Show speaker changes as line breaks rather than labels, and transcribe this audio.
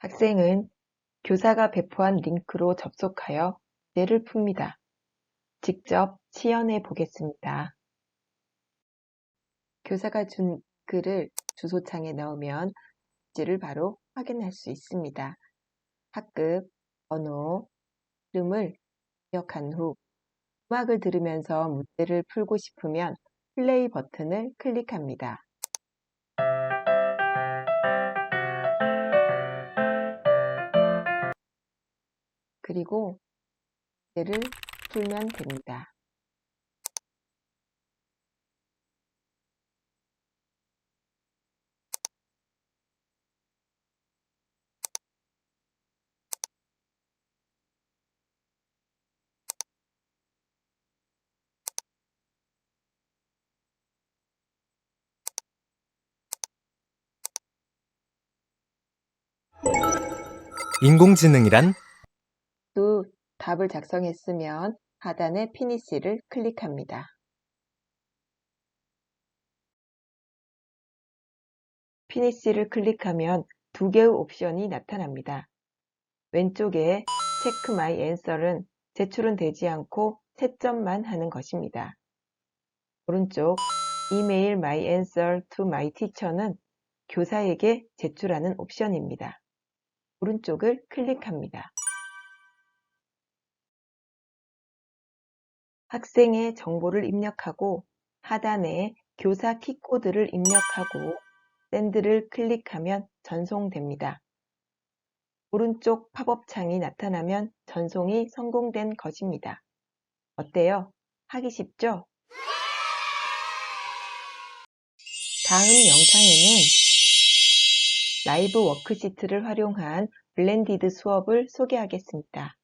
학생은 교사가 배포한 링크로 접속하여 문제를 풉니다. 직접 시연해 보겠습니다. 교사가 준 글을 주소창에 넣으면 문제를 바로 확인할 수 있습니다. 학급, 번호, 이름을 입력한 후 음악을 들으면서 문제를 풀고 싶으면 플레이 버튼을 클릭합니다. 그리고 문제를 풀면 됩니다.
인공지능이란
또 답을 작성했으면 하단의 피니시를 클릭합니다. 피니시를 클릭하면 두 개의 옵션이 나타납니다. 왼쪽에 체크 마이 앤서는 제출은 되지 않고 채점만 하는 것입니다. 오른쪽 이메일 my answer to my teacher는 교사에게 제출하는 옵션입니다. 오른쪽을 클릭합니다. 학생의 정보를 입력하고 하단에 교사 키코드를 입력하고 샌드를 클릭하면 전송됩니다. 오른쪽 팝업 창이 나타나면 전송이 성공된 것입니다. 어때요? 하기 쉽죠? 다음 영상에는 라이브 워크시트를 활용한 블렌디드 수업을 소개하겠습니다.